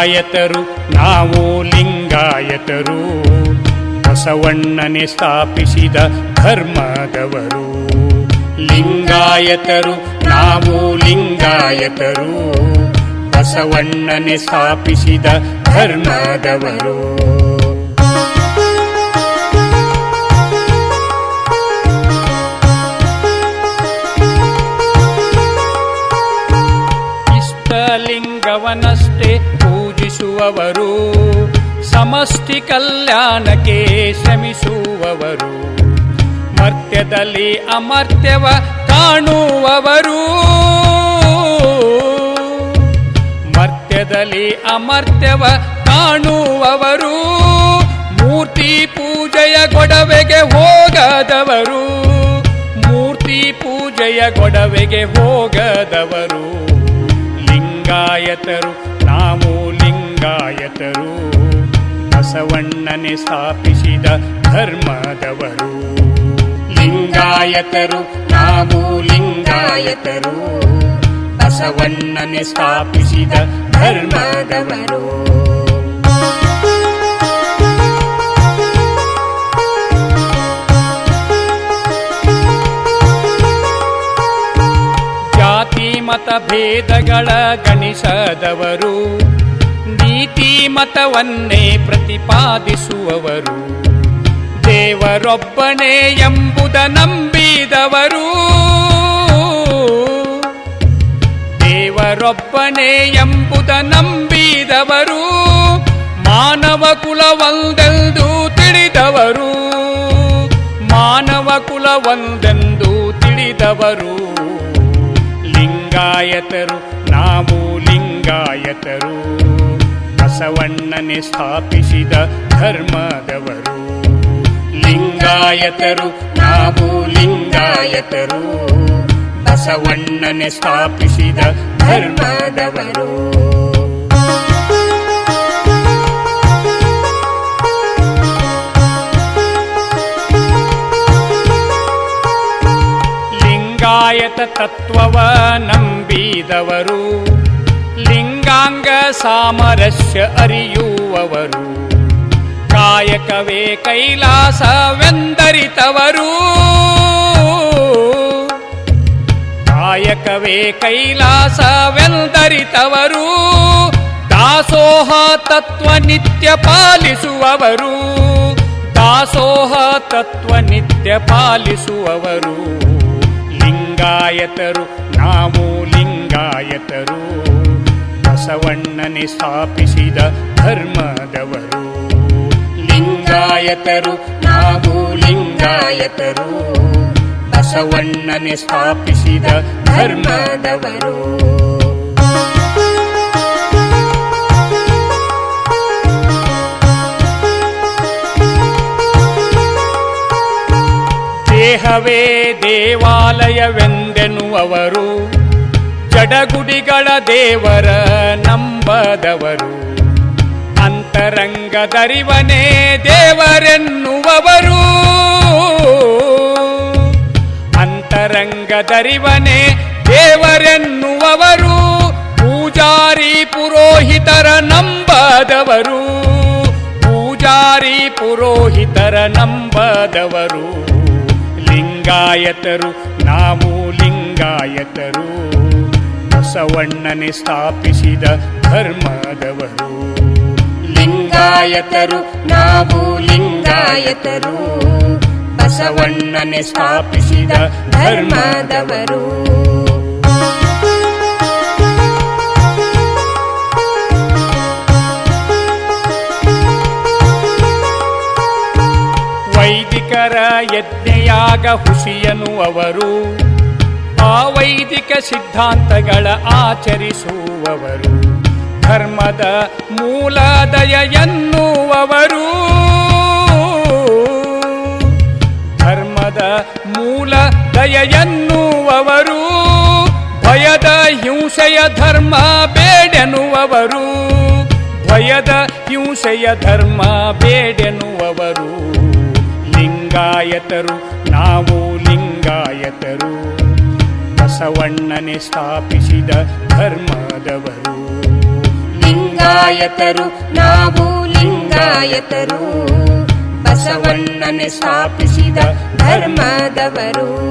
ಲಿಂಗಾಯತರು ನಾವು ಲಿಂಗಾಯತರು. ಬಸವಣ್ಣನೆ ಸ್ಥಾಪಿಸಿದ ಧರ್ಮದವರು. ಲಿಂಗಾಯತರು ನಾವು ಲಿಂಗಾಯತರು. ಬಸವಣ್ಣನೆ ಸ್ಥಾಪಿಸಿದ ಧರ್ಮದವರು. ಪೂಜಿಸುವವರು ಸಮಸ್ತಿ ಕಲ್ಯಾಣಕ್ಕೆ ಶ್ರಮಿಸುವವರು, ಮರ್ತ್ಯದಲ್ಲಿ ಅಮರ್ತ್ಯವ ಕಾಣುವವರು. ಮರ್ತ್ಯದಲ್ಲಿ ಅಮರ್ತ್ಯವ ಕಾಣುವವರು, ಮೂರ್ತಿ ಪೂಜೆಯ ಗೊಡವೆಗೆ ಹೋಗದವರು, ಮೂರ್ತಿ ಪೂಜೆಯ ಗೊಡವೆಗೆ ಹೋಗದವರು. ಲಿಂಗಾಯತರು ನಾವು ಲಿಂಗಾಯತರು ಬಸವಣ್ಣನೆ ಸ್ಥಾಪಿಸಿದ ಧರ್ಮದವರು. ಲಿಂಗಾಯತರು ನಾವು ಲಿಂಗಾಯತರು ಬಸವಣ್ಣನೆ ಸ್ಥಾಪಿಸಿದ ಧರ್ಮದವರು. ಜಾತಿ ಮತ ಭೇದಗಳ ಗಣಿಸದವರು. ನೀತಿ ಮತವನ್ನೇ ಪ್ರತಿಪಾದಿಸುವವರು. ದೇವರೊಬ್ಬನೇ ಎಂಬುದ ನಂಬಿದವರು. ದೇವರೊಬ್ಬನೇ ಎಂಬುದ ನಂಬಿದವರು. ಮಾನವ ತಿಳಿದವರು. ಮಾನವ ಕುಲವೊಂದೆಂದು ತಿಳಿದವರು. ಲಿಂಗಾಯತರು, ನಾವು ಲಿಂಗಾಯತರು. ಬಸವಣ್ಣನೆ ಸ್ಥಾಪಿಸಿದ ಧರ್ಮದವರು. ಲಿಂಗಾಯತರು ನಾವು ಲಿಂಗಾಯತರು. ಬಸವಣ್ಣನೆ ಸ್ಥಾಪಿಸಿದ ಧರ್ಮದವರು. ಲಿಂಗಾಯತ ತತ್ವವ ನಂಬಿದವರು. ಲಿಂಗಾಂಗ ಸಾಮರಸ್ಯ ಅರಿಯುವವರು. ಕಾಯಕವೇ ಕೈಲಾಸವೆಂದರಿತವರು. ಕಾಯಕವೇ ಕೈಲಾಸವೆಂದರಿತವರು. ದಾಸೋಹ ತತ್ವ ನಿತ್ಯ ಪಾಲಿಸುವವರು. ದಾಸೋಹ ತತ್ವ ನಿತ್ಯ ಪಾಲಿಸುವವರು. ಲಿಂಗಾಯತರು ನಾವು ಲಿಂಗಾಯತರು. ಬಸವಣ್ಣನೆ ಸ್ಥಾಪಿಸಿದ ಧರ್ಮದವರು. ಲಿಂಗಾಯತರು ನಾವು ಲಿಂಗಾಯತರು. ಬಸವಣ್ಣನೆ ಸ್ಥಾಪಿಸಿದ ಧರ್ಮದವರು. ದೇಹವೇ ದೇವಾಲಯವೆಂದೆನ್ನುವವರು ಜಡಗುಡಿಗಳ ದೇವರ ನಂಬದವರು. ಅಂತರಂಗದರಿವನೇ ದೇವರೆನ್ನುವವರು. ಅಂತರಂಗದರಿವನೇ ದೇವರೆನ್ನುವವರು. ಪೂಜಾರಿ ಪುರೋಹಿತರ ನಂಬದವರು. ಪೂಜಾರಿ ಪುರೋಹಿತರ ನಂಬದವರು. ಲಿಂಗಾಯತರು ನಾವು ಲಿಂಗಾಯತರು. ಬಸವಣ್ಣನೆ ಸ್ಥಾಪಿಸಿದ ಧರ್ಮದವರು. ಲಿಂಗಾಯತರು ನಾವು ಲಿಂಗಾಯತರು. ಬಸವಣ್ಣನೆ ಸ್ಥಾಪಿಸಿದ ಧರ್ಮದವರು. ವೈದಿಕರ ಯಜ್ಞಯಾಗ ಹುಸಿಯನು ಅವರು ಆ ವೈದಿಕ ಸಿದ್ಧಾಂತಗಳ ಆಚರಿಸುವವರು, ಧರ್ಮದ ಮೂಲದಯ ಎನ್ನುವವರು ಧರ್ಮದ ಮೂಲ ದಯ ಎನ್ನುವವರು ಭಯದ ಹಿಂಸೆಯ ಧರ್ಮ ಬೇಡೆನ್ನುವವರು. ಭಯದ ಹಿಂಸೆಯ ಧರ್ಮ ಬೇಡೆನ್ನುವವರು. ಲಿಂಗಾಯತರು, ನಾವು ಲಿಂಗಾಯತರು. ಬಸವಣ್ಣನೆ ಸ್ಥಾಪಿಸಿದ ಧರ್ಮದವರು. ಲಿಂಗಾಯತರು ನಾವು ಲಿಂಗಾಯತರು. ಬಸವಣ್ಣನೆ ಸ್ಥಾಪಿಸಿದ ಧರ್ಮದವರು.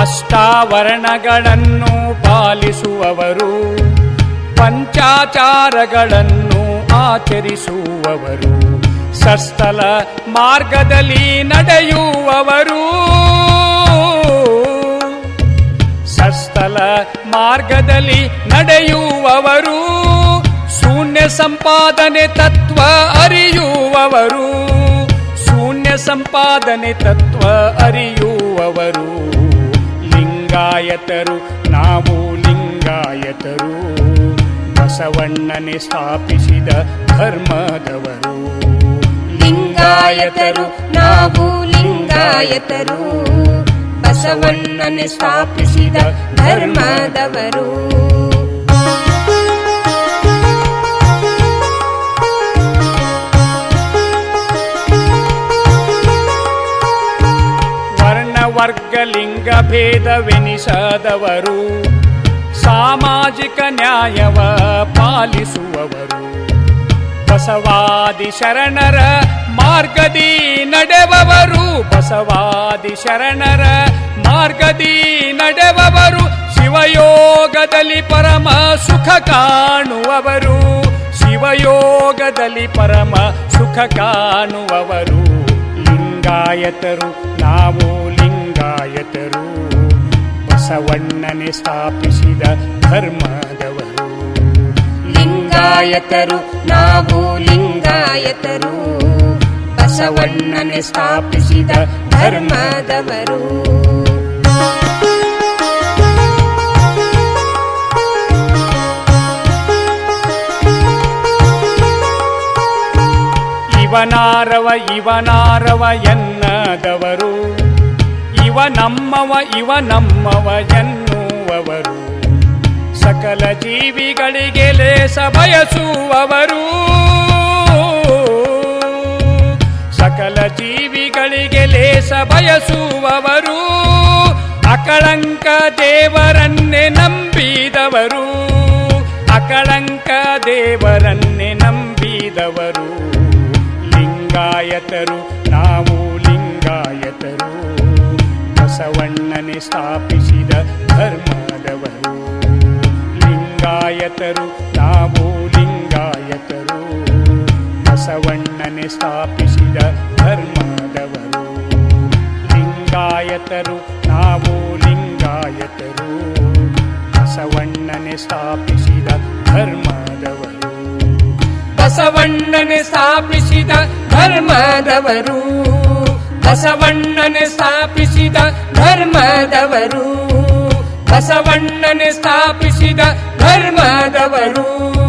ಅಷ್ಟಾವರಣಗಳನ್ನು ಪಾಲಿಸುವವರು ಪಂಚಾಚಾರಗಳನ್ನು ಆಚರಿಸುವವರು. ಸಸ್ಥಲ ಮಾರ್ಗದಲ್ಲಿ ನಡೆಯುವವರು. ಸಸ್ಥಲ ಮಾರ್ಗದಲ್ಲಿ ನಡೆಯುವವರು. ಶೂನ್ಯ ಸಂಪಾದನೆ ತತ್ವ ಅರಿಯುವವರು. ಶೂನ್ಯ ಸಂಪಾದನೆ ತತ್ವ ಅರಿಯುವವರು. ಲಿಂಗಾಯತರು ನಾವು ಲಿಂಗಾಯತರು. ಬಸವಣ್ಣನೆ ಸ್ಥಾಪಿಸಿದ ಧರ್ಮದವರು. ಲಿಂಗಾಯತರು ನಾವು ಲಿಂಗಾಯತರು. ಬಸವಣ್ಣನೆ ಸ್ಥಾಪಿಸಿದ ಧರ್ಮದವರು. ವರ್ಣ ವರ್ಗ ಲಿಂಗ ಭೇದವೆನಿಸದವರು ಸಾಮಾಜಿಕ ನ್ಯಾಯವ ಪಾಲಿಸುವವರು. ಬಸವಾದಿ ಶರಣರ ಮಾರ್ಗದಿ ನಡೆವವರು. ಬಸವಾದಿ ಶರಣರ ಮಾರ್ಗದಿ ನಡೆವವರು. ಶಿವಯೋಗದಲ್ಲಿ ಪರಮ ಸುಖ ಕಾಣುವವರು. ಶಿವಯೋಗದಲ್ಲಿ ಪರಮ ಸುಖ ಕಾಣುವವರು. ಲಿಂಗಾಯತರು, ನಾವು ಲಿಂಗಾಯತರು. ಬಸವಣ್ಣನೆ ಸ್ಥಾಪಿಸಿದ ಧರ್ಮದವರು. ಲಿಂಗಾಯತರು ನಾವು ಲಿಂಗಾಯತರು. ಬಸವಣ್ಣನೆ ಸ್ಥಾಪಿಸಿದ ಧರ್ಮದವರು. ಇವನಾರವ ಇವನಾರವ ಎನ್ನದವರು. ನಮ್ಮವ ಇವ ನಮ್ಮವ ಎನ್ನುವವರು. ಸಕಲ ಜೀವಿಗಳಿಗೆ ಲೇಸ ಬಯಸುವವರು. ಸಕಲ ಜೀವಿಗಳಿಗೆ ಲೇಸ ಬಯಸುವವರು. ಅಕಳಂಕ ದೇವರನ್ನೇ ನಂಬಿದವರು. ಅಕಳಂಕ ದೇವರನ್ನೇ ನಂಬಿದವರು. ಲಿಂಗಾಯತರು ನಾವು ಸ್ಥಾಪಿಸಿದ ಧರ್ಮದವರು. ಲಿಂಗಾಯತರು, ನಾವು ಲಿಂಗಾಯತರು. ಬಸವಣ್ಣನೆ ಸ್ಥಾಪಿಸಿದ ಧರ್ಮದವರು. ಲಿಂಗಾಯತರು, ನಾವು ಲಿಂಗಾಯತರು. ಬಸವಣ್ಣನೆ ಸ್ಥಾಪಿಸಿದ ಧರ್ಮದವರು. ಬಸವಣ್ಣನೆ ಸ್ಥಾಪಿಸಿದ ಧರ್ಮದವರು. ಬಸವಣ್ಣನೆ ಸ್ಥಾಪಿಸಿದ ಧರ್ಮದವರು. ಬಸವಣ್ಣನೆ ಸ್ಥಾಪಿಸಿದ ಧರ್ಮದವರು.